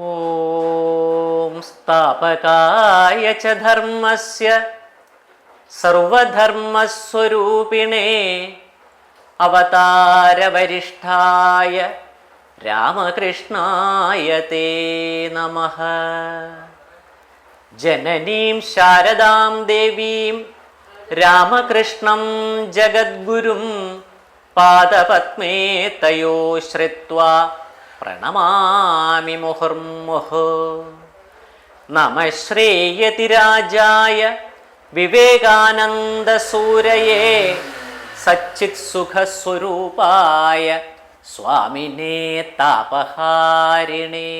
ഓം സ്ഥാപകായ ച ധർമ്മസ്യ സർവധർമ്മസ്വരൂപിണേ അവതാരവരിഷ്ഠായ രാമകൃഷ്ണായ തേ നമ ജനനീം ശാരദാം ദേവീം രാമകൃഷ്ണം ജഗദ്ഗുരും പാദപത്മേ തയോ ശ്രിത്വാ പ്രണമാമി മുഹുർമുഹു. നമ ശ്രേയതിരാജായ വിവേകാനന്ദസൂരയേ സച്ചിത് സുഖസ്വരൂപായ സ്വാമിനേ താപഹാരിണേ.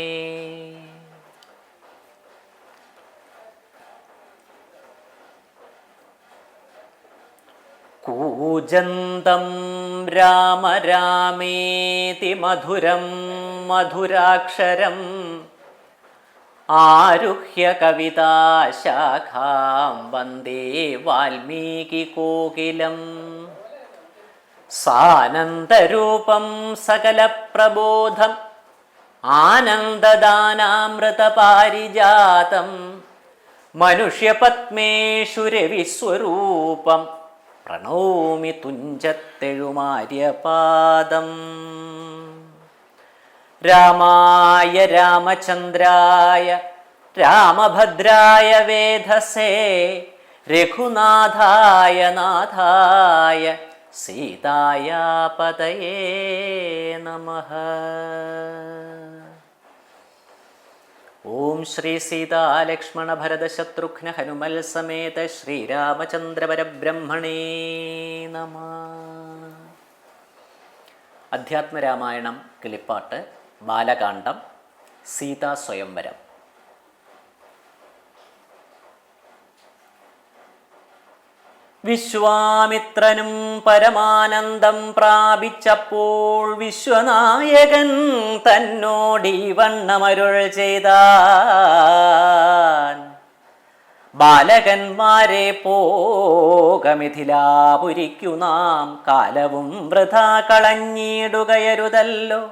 കൂജന്തം രാമ രാമേതി മധുരം മധുരാക്ഷരം ആരുഹ്യ കവിതാശാഖാം വന്ദേ വാൽമീകികോകിലം സാനന്ദരൂപം സകലപ്രബോധം ആനന്ദദാനാമൃതപാരിജാതം മനുഷ്യപത്മേഷു രവിസ്വരൂപം. പ്രണോമി തുഞ്ചത്തെഴുമാര്യപാദം. രാമായ രാമചന്ദ്രായ രാമഭദ്രായ വേധസേ രഘുനാഥായ നാഥായ സീതായ പതയേ നമഃ. ഓം ശ്രീ സീതാലക്ഷ്മണ ഭരത ശത്രുഘ്ന ഹനുമൽ സമേത ശ്രീരാമചന്ദ്ര പരബ്രഹ്മണേ നമ. അധ്യാത്മരാമായണം കിളിപ്പാട്ട് ബാലകാന്ഡം സീതാ സ്വയംവരം. വിശ്വാമിത്രനും പരമാനന്ദം പ്രാപിച്ചപ്പോൾ വിശ്വനായകൻ തന്നോടി വണ്ണമരുൾ ചെയ്താൻ. ബാലകന്മാരെ പോകമിഥിലാപുരിക്കു നാം കാലവും വൃഥാ കളഞ്ഞിടുകയരുതല്ലോ.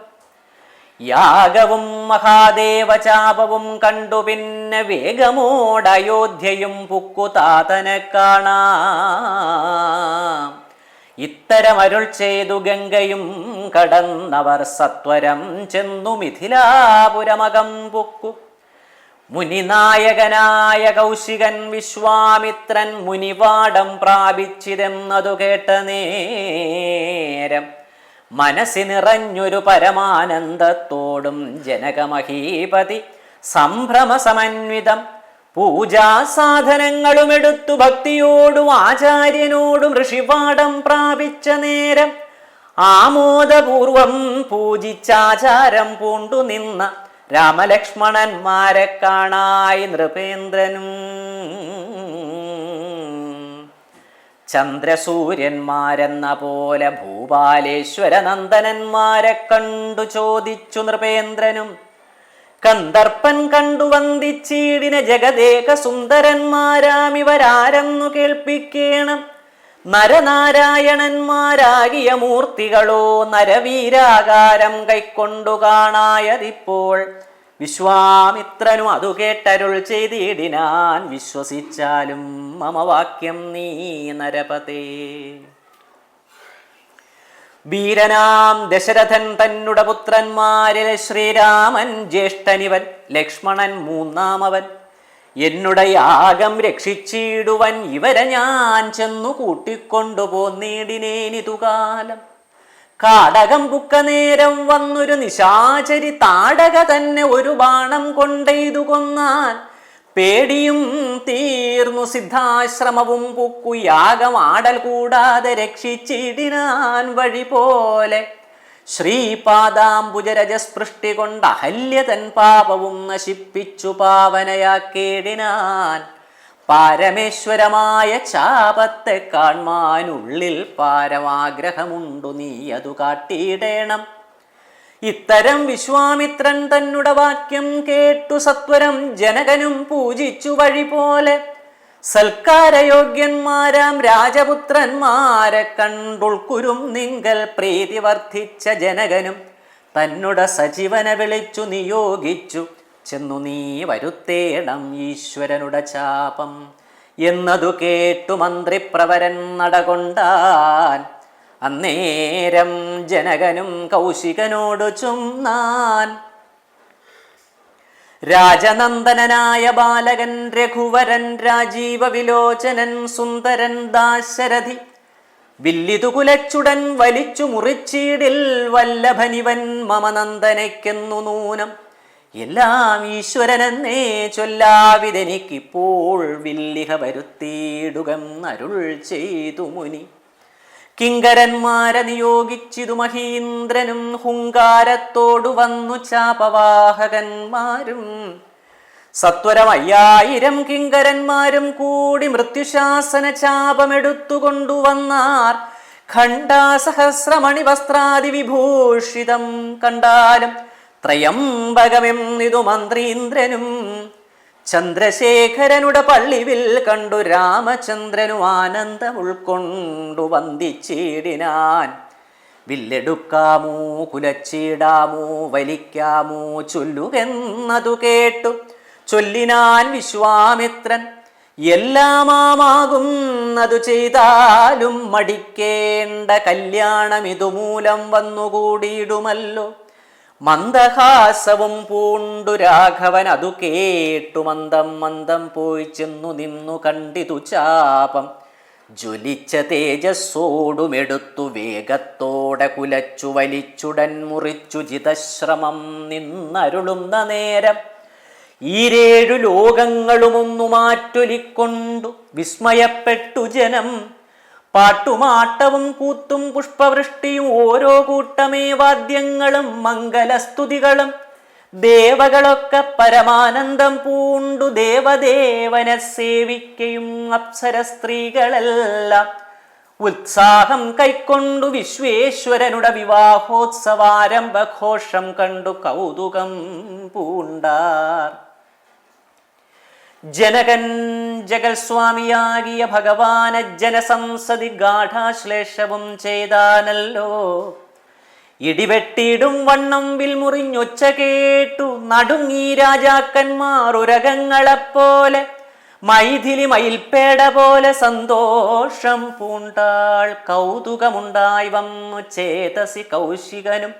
യാഗവും മഹാദേവചാപവും കണ്ടു പിന്നെ വേഗമോടയോധ്യയും പുക്കുതാതനെ കാണാം. ഇത്തരമരുൾ ചെയ്തു ഗംഗയും കടന്നവർ സത്വരം ചെന്നു മിഥിലാപുരമകം പുക്കു. മുനിനായകനായ കൗശികൻ വിശ്വാമിത്രൻ മുനിവാടം പ്രാപിച്ചിതെന്നതു കേട്ട നേരം മനസ്സി നിറഞ്ഞൊരു പരമാനന്ദത്തോടും ജനകമഹീപതി സംഭ്രമസമന്വിതം പൂജാസാധനങ്ങളും എടുത്തു ഭക്തിയോടും ആചാര്യനോടും ഋഷിപാഠം പ്രാപിച്ച നേരം ആമോദപൂർവം പൂജിച്ചാചാരം പൂണ്ടു നിന്ന രാമലക്ഷ്മണന്മാരെ കാണായി നൃപേന്ദ്രനും. ചന്ദ്രസൂര്യന്മാരെന്ന പോലെ ഭൂപാലേശ്വര നന്ദനന്മാരെ കണ്ടു ചോദിച്ചു നൃപേന്ദ്രനും. കന്ദർപ്പൻ കണ്ടു വന്ദിച്ചീടിന ജഗദേക സുന്ദരന്മാരാമിവരാരെന്നു കേൾപ്പിക്കേണം. നരനാരായണന്മാരാകിയ മൂർത്തികളോ നരവീരാകാരം കൈക്കൊണ്ടു കാണായതിപ്പോൾ വിശ്വാമിത്രനും അതു കേട്ടരുൾ ചെയ്തിടിനാൻ വിശ്വസിച്ചാലും മമവാക്യം നീ നരപതേ. വീരനാം ദശരഥൻ തന്നുട പുത്രന്മാരിൽ ശ്രീരാമൻ ജ്യേഷ്ഠനിവൻ ലക്ഷ്മണൻ മൂന്നാമവൻ. എന്നുട യാഗം രക്ഷിച്ചിടുവൻ ഇവരെ ഞാൻ ചെന്നു കൂട്ടിക്കൊണ്ടു പോന്നീടിനേനിതുകാലം. കാടകം കുക്കനേരം വന്നൊരു നിശാചരി താടക തന്നെ ഒരു ബാണം കൊണ്ടെയ്തു കൊന്നാൽ പേടിയും തീർന്നു സിദ്ധാശ്രമവും പുക്കു യാഗം ആടൽ കൂടാതെ രക്ഷിച്ചിടിനാൻ വഴി പോലെ. ശ്രീപാദാംബുജരജസ്പൃഷ്ടി കൊണ്ട് അഹല്യ തൻ പാപവും നശിപ്പിച്ചു പാവനയാക്കേടിനാൻ. പാരമേശ്വരമായ ചാപത്തെ കാൺമാനുള്ളിൽ പാരമാഗ്രഹമുണ്ടു നീ അതു കാട്ടിയിടേണം. ഇത്തരം വിശ്വാമിത്രൻ തന്നുട വാക്യം കേട്ടു സത്വരം ജനകനും പൂജിച്ചു വഴി പോലെ. സൽക്കാരയോഗ്യന്മാരാം രാജപുത്രന്മാരെ കണ്ടുൾക്കുരും നിങ്കൽ പ്രീതി വർദ്ധിച്ച ജനകനും. തന്നുട സജീവനെ വിളിച്ചു നിയോഗിച്ചു. ചെന്നു നീ വരുത്തേണം ഈശ്വരനുടെ ചാപം. എന്നതു കേട്ടു മന്ത്രിപ്രവരൻ നടകൊണ്ടാൻ. അന്നേരം ജനകനും കൗശികനോടു ചുന്നാൻ രാജനന്ദനായ ബാലകൻ രഘുവരൻ രാജീവ വിലോചനൻ സുന്ദരൻ ദാശരഥി. വില്ലിതു കുലച്ചുടൻ വലിച്ചു മുറിച്ചീടിൽ വല്ലഭനിവൻ മമനന്ദനയ്ക്കെന്നു നൂനം. എല്ലാം ഈശ്വരനെന്നേ ചൊല്ലാവിതെനിക്കിപ്പോൾ വില്ലിഹ വരുത്തിയിടുകം അരുൾ ചെയ്തു മുനി. കിങ്കരന്മാരെ നിയോഗിച്ചിതു മഹീന്ദ്രനും ഹുങ്കാരത്തോടു വന്നു ചാപവാഹകന്മാരും. സത്വരം അയ്യായിരം കിങ്കരന്മാരും കൂടി മൃത്യുശാസന ചാപമെടുത്തുകൊണ്ടുവന്നാർ ഖണ്ഡാസഹസ്രമണി വസ്ത്രാദി വിഭൂഷിതം കണ്ടാലും ത്രയംബകമെന്നിതു മന്ത്രീന്ദ്രനും ചന്ദ്രശേഖരനുടെ പള്ളിവിൽ കണ്ടു രാമചന്ദ്രനു ആനന്ദം ഉൾക്കൊണ്ടു വന്ദിച്ചിടിനാൻ. വില്ലെടുക്കാമോ കുലച്ചിടാമോ വലിക്കാമോ ചൊല്ലുകെന്നതു കേട്ടു. ചൊല്ലിനാൻ വിശ്വാമിത്രൻ എല്ലാമാകുന്നതു ചെയ്താലും മടിക്കേണ്ട കല്യാണം ഇതുമൂലം വന്നുകൂടിയിടുമല്ലോ. മന്ദഹാസവും പൂണ്ടു രാഘവൻ അതു കേട്ടു. മന്ദം മന്ദം പോയി ചെന്നു നിന്നു കണ്ടിതു ചാപം. ജ്വലിച്ച തേജസ്സോടുമെടുത്തു വേഗത്തോടെ കുലച്ചു വലിച്ചുടൻ മുറിച്ചു ജിതശ്രമം നിന്നരുളുന്ന നേരം. ഈരേഴു ലോകങ്ങളുമൊന്നു മാറ്റൊലിക്കൊണ്ടു വിസ്മയപ്പെട്ടു ജനം. പാട്ടുമാട്ടവും കൂത്തും പുഷ്പവൃഷ്ടിയും ഓരോ കൂട്ടമേ വാദ്യങ്ങളും മംഗലസ്തുതികളും. ദേവകളൊക്കെ പരമാനന്ദം പൂണ്ടു ദേവദേവനെ സേവിക്കയും അപ്സര സ്ത്രീകളെല്ലാം ഉത്സാഹം കൈക്കൊണ്ടു വിശ്വേശ്വരനുടെ വിവാഹോത്സവാരംഭഘോഷം കണ്ടു കൗതുകം പൂണ്ടാർ. ജനകൻ ജഗൽസ്വാമിയാകിയ ഭഗവാന ജനസംസതി ഗാഠാശ്ലേഷവും ചെയ്താനല്ലോ. ഇടിവെട്ടിയിടും വണ്ണം വിൽമുറിഞ്ഞൊച്ച കേട്ടു നടുങ്ങി രാജാക്കന്മാർ ഉരകങ്ങളെപ്പോലെ. മൈഥിലി മയിൽപ്പേട പോലെ സന്തോഷം പൂണ്ടാൾ കൗതുകമുണ്ടായി വന്നു ചേതസി കൗശികനും.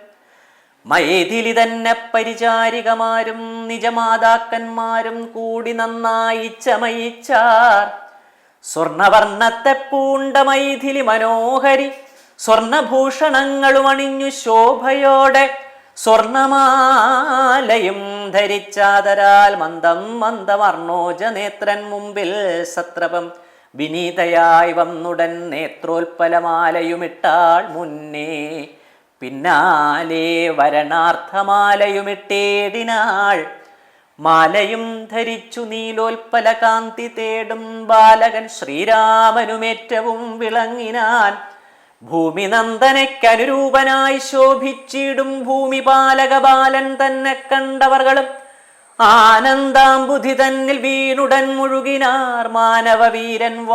മൈഥിലി തന്നെ പരിചാരികമാരും നിജമാതാക്കന്മാരും കൂടി നന്നായി ചമയിച്ചാർ. സ്വർണവർണത്തെ പൂണ്ട മൈഥിലി മനോഹരി സ്വർണഭൂഷണങ്ങളും അണിഞ്ഞു ശോഭയോടെ സ്വർണമാലയും ധരിച്ചാതരാൽ മന്ദം മന്ദമർണോജ നേത്രൻ മുമ്പിൽ സത്രപം വിനീതയായി വന്നുടൻ നേത്രോൽപ്പലമാലയുമിട്ടാൾ മുന്നേ. പിന്നാലെ വരണാർത്ഥമാലയുമിട്ടേടിനാൾ മാലയും ധരിച്ചു നീലോൽപ്പല കാന്തി തേടും ബാലകൻ ശ്രീരാമനുമേറ്റവും വിളങ്ങിനാൻ ഭൂമി നന്ദനയ്ക്കനുരൂപനായി ശോഭിച്ചിടും ഭൂമി ബാലക ബാലൻ തന്നെ കണ്ടവർകളും ആനന്ദാംബുധി തന്നിൽ വീണുടൻ മുഴുകിനാർ മാനവവീരൻ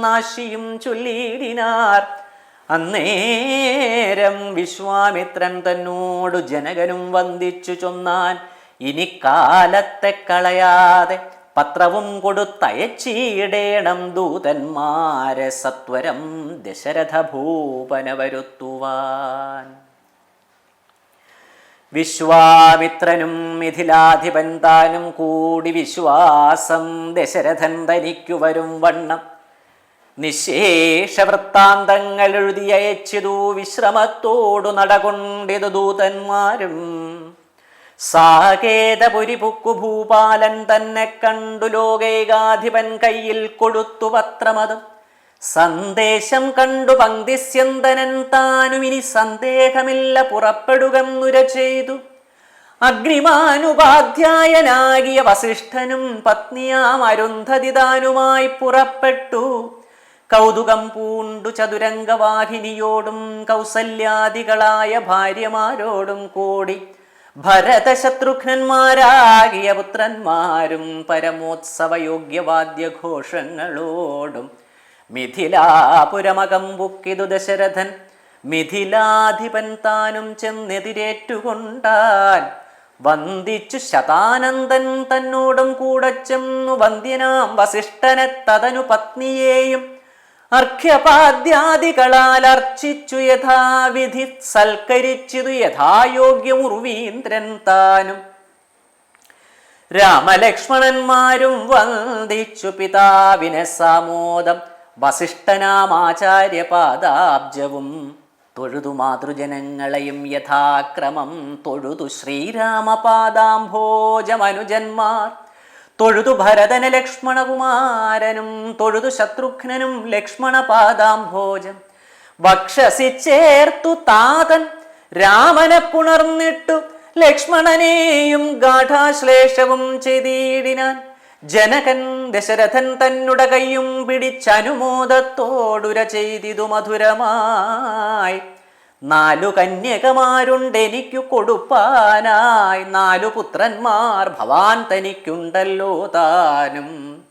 നാശിയും ചൊല്ലിയിടിനാർ അന്നേരം വിശ്വാമിത്രൻ തന്നോടു ജനകനും വന്ദിച്ചു ചൊന്നാൻ ഇനി കാലത്തെ കളയാതെ പത്രവും കൊടുത്തയച്ചിടേണം ദൂതന്മാരെ സത്വരം ദശരഥ ഭൂപന വരുത്തുവാൻ വിശ്വാമിത്രനും മിഥിലാധിപൻ താനും കൂടി വിശ്വാസം ദശരഥൻ തനിക്കു വരും വണ്ണം നിശേഷ വൃത്താന്തങ്ങൾ എഴുതിയയച്ചിതു വിശ്രമത്തോടു നടകൊണ്ടിതു ദൂതന്മാരും. സാകേതപുരി പുക്കു ഭൂപാലൻ തന്നെ കണ്ടു ലോകൈകാധിപൻ കയ്യിൽ കൊടുത്തു പത്രമതും. സന്ദേശം കണ്ടു പങ്ക്തിസ്യന്തനൻ താനും ഇനി സന്ദേഹമില്ല പുറപ്പെടുകന്നുര ചെയ്തു അഗ്നിമാനുപാധ്യായനാകിയ വസിഷ്ഠനും പത്നിയാം അരുന്ധതി താനുമായി പുറപ്പെട്ടു. കൗതുകം പൂണ്ടു ചതുരംഗവാഹിനിയോടും കൗസല്യാദികളായ ഭാര്യമാരോടും കൂടി ഭരതശത്രുഘ്നന്മാരാകിയ പുത്രന്മാരും പരമോത്സവയോഗ്യവാദ്യഘോഷങ്ങളോടും മിഥിലാപുരമകം ബുക്കിതു ദശരഥൻ. മിഥിലാധിപൻ താനും ചെന്നെതിരേറ്റുകൊണ്ടാൻ വന്ദിച്ചു ശതാനന്ദൻ തന്നോടും കൂടെ ചെന്നു വന്ദ്യനാം വസിഷ്ഠനെ തതനു പത്നിയെയും അർഘ്യപാദ്യാദികളാൽ അർച്ചിച്ചു യഥാവിധി സൽക്കരിച്ചിതു യഥായോഗ്യം ഉർവീന്ദ്രൻ താനും. രാമലക്ഷ്മണന്മാരും വന്ദിച്ചു പിതാവിനെ സാമോദം വസിഷ്ഠനാമാചാര്യപാദാബ്ജവും തൊഴുതു മാതൃജനങ്ങളെയും യഥാക്രമം തൊഴുതു ശ്രീരാമപാദാംഭോജമനുജന്മാർ. തൊഴുതു ഭരതന ലക്ഷ്മണകുമാരനും തൊഴുതു ശത്രുഘ്നനും ലക്ഷ്മണപാദാംഭോജം വക്ഷസി ചേർത്തു താതൻ രാമനെ പുണർന്നിട്ടു ലക്ഷ്മണനെയും ഗാഠാശ്ലേഷവും ചെയ്തിടിനാൻ. ജനകൻ ദശരഥൻ തന്നുട കൈയും പിടിച്ചനുമോദത്തോടുര ചെയ്തിതു മധുരമായി. നാലു കന്യകമാരുണ്ടെനിക്കു കൊടുപ്പാനായി. നാലു പുത്രന്മാർ ഭവാൻ തനിക്കുണ്ടല്ലോ താനും.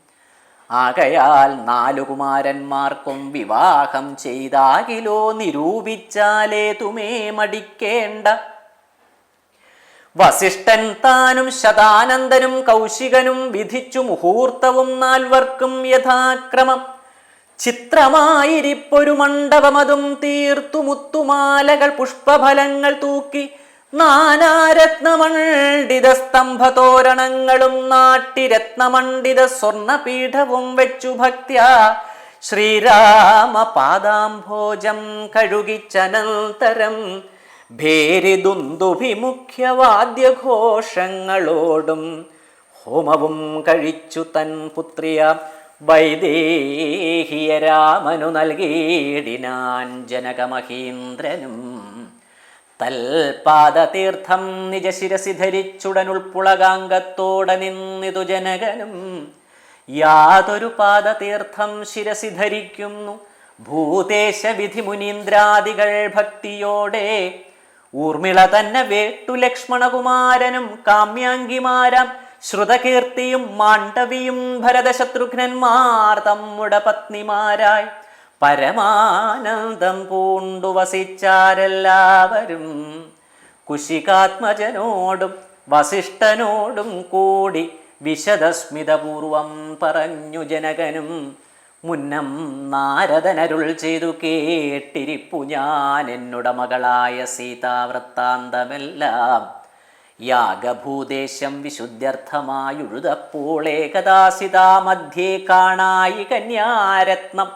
ആകയാൽ നാലു കുമാരന്മാർക്കും വിവാഹം ചെയ്താകിലോ നിരൂപിച്ചാലേ തുമേ മടിക്കേണ്ട. വസിഷ്ഠൻ താനും ശതാനന്ദനും കൗശികനും വിധിച്ചു മുഹൂർത്തവും നാൽവർക്കും യഥാക്രമം. ചിത്രമായിരിപ്പൊരു മണ്ഡപമതും തീർത്തു മുത്തുമാലകൾ പുഷ്പഫലങ്ങൾ തൂക്കി നാനാരത്നമണ്ഡിത സ്തംഭതോരണങ്ങളും നാട്ടിരത്നമണ്ഡിത സ്വർണപീഠവും വെച്ചു ഭക്ത്യ. ശ്രീരാമ പാദാംഭോജം കഴുകിച്ചനന്തരം ഭേരിദുന്ദുഭിമുഖ്യവാദ്യഘോഷങ്ങളോടും ഹോമവും കഴിച്ചു തൻ പുത്രിയ. വൈദേഹിയ രാമനു നൽകിയിടിനാൻ ജനകമഹീന്ദ്രനും. തൽപാദതീർത്ഥം നിജശിരസി ധരിച്ചുടനുൾപ്പുളകാംഗത്തോടെ നിന്നിതു ജനകനും. യാതൊരു പാദതീർത്ഥം ശിരസി ധരിക്കുന്നു. ഭൂതേശ വിധി മുനീന്ദ്രാദികൾ ഭക്തിയോടെ. ഊർമിള തന്നെ വേട്ടു ലക്ഷ്മണകുമാരനും കാമ്യാങ്കിമാരാം. ശ്രുതകീർത്തിയും മാണ്ഡവിയും ഭരതശത്രുഘ്നന്മാർ തമ്മുടെ പത്നിമാരായി പരമാനന്ദം പൂണ്ടു വസിച്ചാരെല്ലാവരും കുശികാത്മജനോടും വസിഷ്ഠനോടും കൂടി വിശദസ്മിതപൂർവം പറഞ്ഞു ജനകനും മുന്നം നാരദനരുൾ ചെയ്തു കേട്ടിരിപ്പു ഞാൻ. എന്നുട മകളായ സീതാവൃത്താന്തമെല്ലാം യാഗഭൂദേശം വിശുദ്ധ്യർത്ഥമായുഴുതപ്പോൾ ഏകദാസിതാ മധ്യേ കാണായി കന്യാരത്നം.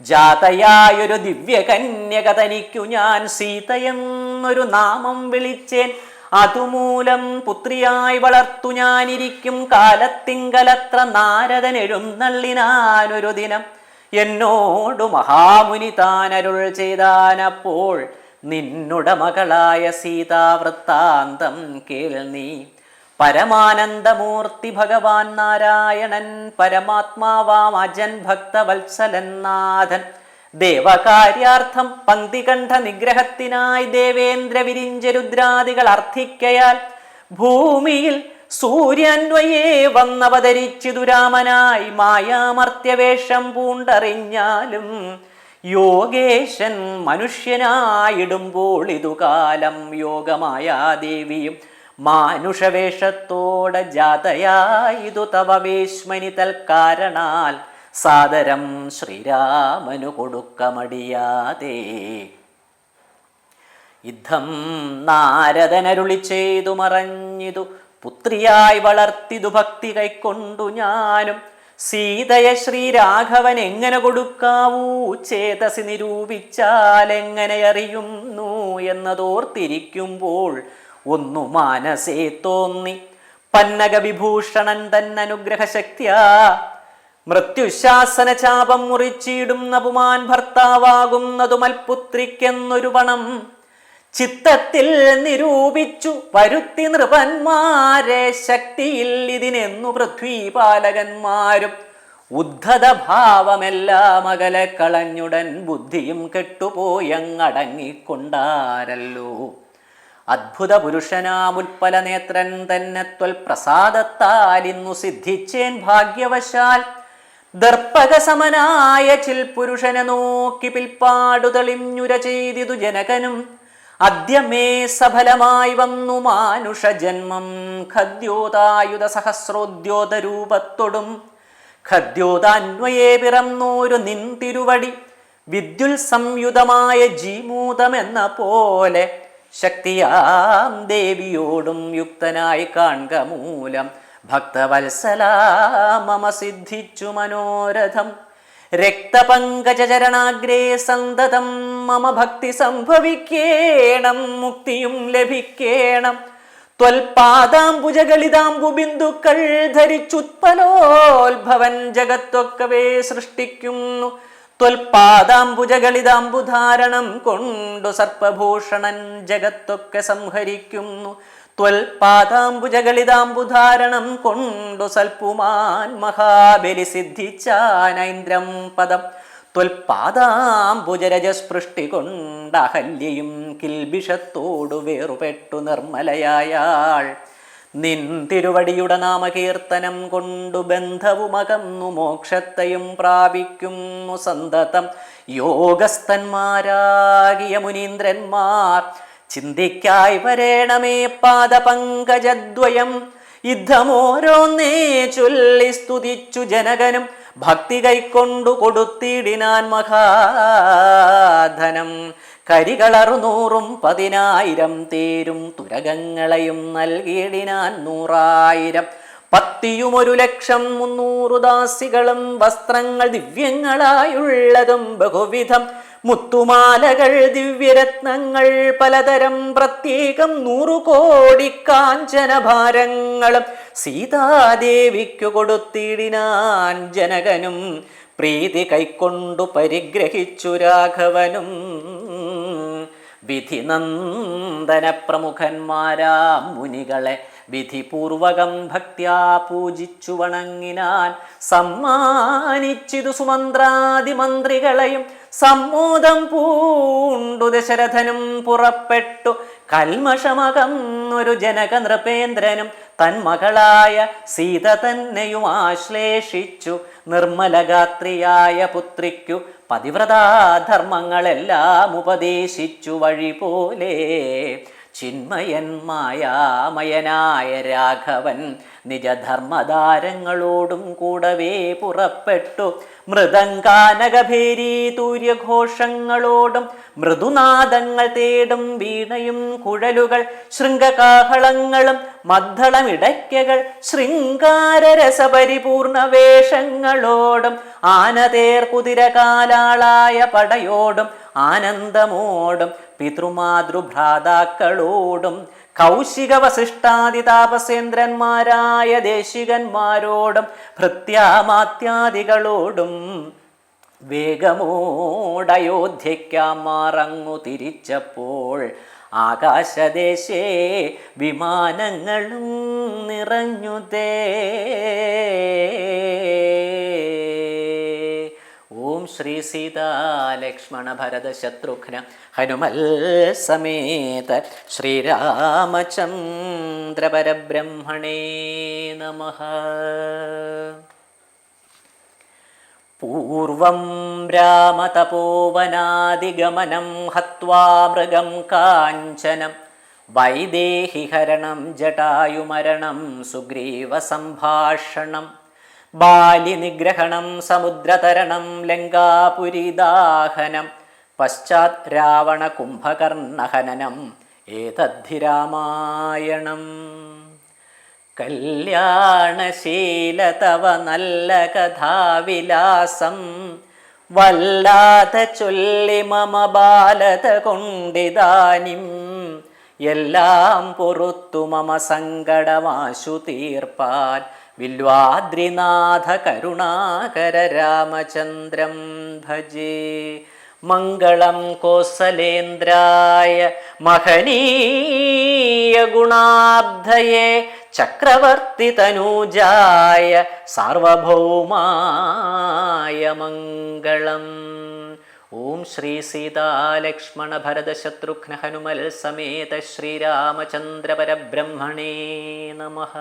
ജാതയായൊരു ദിവ്യകന്യകതനിക്കു തനിക്കു ഞാൻ സീതയെന്നൊരു നാമം വിളിച്ചേൻ. അതുമൂലം പുത്രിയായി വളർത്തു ഞാനിരിക്കും കാലത്തിങ്കലത്ര നാരദൻ എഴുന്നള്ളിനാനൊരു ദിനം. എന്നോടു മഹാമുനി താനരുൾ ചെയ്താനപ്പോൾ നിന്നുട മകളായ സീതാവൃത്താന്തം കേൾ നീ. പരമാനന്ദമൂർത്തി ഭഗവാൻ നാരായണൻ പരമാത്മാവാം അജൻ ഭക്തവത്സലൻ നാഥൻ ദേവകാര്യാർത്ഥം പങ്ക്തികണ്ഠ നിഗ്രഹത്തിനായി ദേവേന്ദ്ര വിരിഞ്ചരുദ്രാദികൾ അർത്ഥിക്കയാൽ ഭൂമിയിൽ സൂര്യന്വയേ വന്നവതരിച്ചിതു രാമനായി. മായാമർത്യവേഷം പൂണ്ടറിഞ്ഞാലും യോഗേശൻ മനുഷ്യനായിടുമ്പോൾ ഇതുകാലം യോഗമായ ദേവിയും മാനുഷവേഷത്തോടെ ജാതയായിതു തവ വേശ്മനി തൽക്കാരണാൽ സാദരം ശ്രീരാമനു കൊടുക്കമടിയാതെ. യുദ്ധം നാരദനരുളി ചെയ്തു മറഞ്ഞിതു പുത്രിയായി വളർത്തിതു ഭക്തി കൈക്കൊണ്ടു ഞാനും സീതയെ ശ്രീരാഘവൻ എങ്ങനെ കൊടുക്കാവൂ? ചേതസി നിരൂപിച്ചാൽ എങ്ങനെ അറിയുന്നു എന്നതോർത്തിരിക്കുമ്പോൾ ഒന്നു മാനസേ തോന്നി. പന്നക വിഭൂഷണൻ തന്നനുഗ്രഹ ശക്തിയാ മൃത്യുശാസന ചാപം മുറിച്ചിടുന്ന പുമാൻ ഭർത്താവാകുന്നതു മൽപുത്രിക്കെന്നൊരു പണം ചിത്തത്തിൽ നിരൂപിച്ചു വരുത്തി നൃപന്മാരെ ശക്തിയിൽ ഇതിനെന്നു പൃഥ്വിപാലകന്മാരും. ഉദ്ധത ഭാവമെല്ലാം അകലെ കളഞ്ഞുടൻ ബുദ്ധിയും കെട്ടുപോയങ്ങടങ്ങിക്കൊണ്ടാരല്ലോ. അദ്ഭുത പുരുഷനാമുൽപ്പല നേത്രൻ തന്നെ ത്വൽ പ്രസാദത്താൽ ഇന്നു സിദ്ധിച്ചേൻ ഭാഗ്യവശാൽ. ദർപ്പകസമനായ ചിൽ പുരുഷനെ നോക്കി പിൽപ്പാടു തെളിഞ്ഞുര ചെയ്തിതു ജനകനും. അദ്യമേ സഫലമായി വന്നു മാനുഷ ജന്മം. ഖദ്യോതായുധ സഹസ്രോദ്യോത രൂപത്തൊടും ഖദ്യോതാന്വയേ പിറന്നോരു നിൻ തിരുവടി വിദ്യുൽ സംയുതമായ ജീമൂതമെന്ന പോലെ ശക്തിയാം ദേവിയോടും യുക്തനായി കാൺക മൂലം. ഭക്തവത്സലാ മമ സിദ്ധിച്ചു മനോരഥം. രക്തപങ്കജരണാഗ്രേ സന്തതം മമ ഭക്തി സംഭവിക്കേണം മുക്തിയും ലഭിക്കേണം. ത്വൽപാദാംബുജകളിതാംബു ബിന്ദുക്കൾ ധരിച്ചുത്പലോത്ഭവൻ ജഗത്തൊക്കവേ സൃഷ്ടിക്കുന്നു. ത്വൽപാദാംബുജകളിതാംബുധാരണം കൊണ്ടു സർപ്പഭൂഷണൻ ജഗത്തൊക്കെ സംഹരിക്കുന്നു. ത്വൽപാദാംബുജകളിതാംബുധാരണം കൊണ്ടു സൽപുമാൻ മഹാബലി സിദ്ധിച്ചാനൈന്ദ്രം പദം. ത്വൽപാദാംബുജരജസ്പൃഷ്ടി കൊണ്ട് അഹല്യയും കിൽബിഷത്തോടു വേറുപെട്ടു നിർമ്മലയായാൾ. നിൻ തിരുവടിയുടെ നാമകീർത്തനം കൊണ്ടു ബന്ധവുമകന്നു മോക്ഷത്തെയും പ്രാപിക്കുന്നു സന്തതം. യോഗസ്ഥന്മാരാകിയ മുനീന്ദ്രന്മാർ ചിന്തിക്കായി വരേണമേ പാദപങ്കജദ്വയം. യുദ്ധമോരോന്നേ ചൊല്ലി സ്തുതിച്ചു ജനകനും ഭക്തി കൈക്കൊണ്ടു കൊടുത്തിടിനാൻ മഹാധനം. കരികളറുനൂറും പതിനായിരം തേരും തുരകങ്ങളെയും നൽകിയിടിനാൻ നൂറായിരം. പത്തിയുമൊരു ലക്ഷം മുന്നൂറു ദാസികളും വസ്ത്രങ്ങൾ ദിവ്യങ്ങളായുള്ളതും ബഹുവിധം. മുത്തുമാലകൾ ദിവ്യരത്നങ്ങൾ പലതരം പ്രത്യേകം നൂറു കോടി കാഞ്ചനഭാരങ്ങളും സീതാദേവിക്കു കൊടുത്തിടിനാൻ ജനകനും പ്രീതി കൈക്കൊണ്ടു പരിഗ്രഹിച്ചു രാഘവനും. വിധി നന്ദന പ്രമുഖന്മാരാം മുനികളെ വിധിപൂർവകം ഭക്ത്യാ പൂജിച്ചു വണങ്ങിനാൻ സമ്മാനിച്ചിതു സുമന്ത്രാദി മന്ത്രികളെയും സമ്മോദം പൂണ്ടു ദശരഥനും പുറപ്പെട്ടു. കൽമഷമകന്നൊരു ജനക നൃപേന്ദ്രനും തന്മകളായ സീത തന്നെയും ആശ്ലേഷിച്ചു. നിർമ്മലഗാത്രിയായ പുത്രിക്കു പതിവ്രതാധർമ്മങ്ങളെല്ലാം ഉപദേശിച്ചു വഴി പോലെ ചിന്മയൻ മായാമയനായ രാഘവൻ നിജധർമ്മദാരങ്ങളോടും കൂടവേ പുറപ്പെട്ടു. മൃദങ്കാനകഭേരി തൂര്യഘോഷങ്ങളോടും മൃദുനാദങ്ങൾ തേടും വീണയും കുഴലുകൾ ശൃംഗകാഹളങ്ങളും മദ്ദളമിടയ്ക്കകൾ ശൃംഗാരരസപരിപൂർണ വേഷങ്ങളോടും ആനതേർ കുതിരകാലാളായ പടയോടും ആനന്ദമോടും പിതൃമാതൃഭ്രാതാക്കളോടും കൗശിക വസിഷ്ഠാദി താപസേന്ദ്രന്മാരായ ദേശികന്മാരോടും ഭൃത്യാമാത്യാദികളോടും വേഗമോടയോധ്യയ്ക്കാമാറങ്ങു തിരിച്ചപ്പോൾ ആകാശദേശേ വിമാനങ്ങളും നിറഞ്ഞുതേ ഓം ശ്രീ സീതാലക്ഷ്മണ ഭരത ശത്രുഘ്ന ഹനുമൽ സമേത ശ്രീരാമചന്ദ്ര പരബ്രഹ്മണേ നമഃ പൂർവം രാമതപോവനാദിഗമനം ഹത്വാ മൃഗം കാഞ്ചനം വൈദേഹിഹരണം ജടായുമരണം സുഗ്രീവസംഭാഷണം ബാലിനിഗ്രഹണം സമുദ്രതരണം ലങ്കാപുരിദാഹനം പശ്ചാത് രാവണ കുംഭകർണഹനനം ഏതദ്ധി രാമായണം കല്യാണശീല തവ നല്ല കഥാവിലാസം വല്ലാത്ത ചൊല്ലി മമ ബാലത കൊണ്ടിതാനിം എല്ലാം പൊറുത്തു മമ സങ്കടമാശു തീർപ്പാൻ വില്വാദ്രിനാഥ കരുണാകര രാമചന്ദ്രം ഭജേ. മംഗളം കോസലേന്ദ്രായ മഹനീയ ഗുണാബ്ധയെ ചക്രവർത്തി തനൂജായ സാർവഭൗമായ മംഗളം. ഓം ശ്രീ സീതാലക്ഷ്മണ ഭരത ശത്രുഘ്ന ഹനുമൽ സമേത ശ്രീരാമചന്ദ്ര പരബ്രഹ്മണേ നമഃ.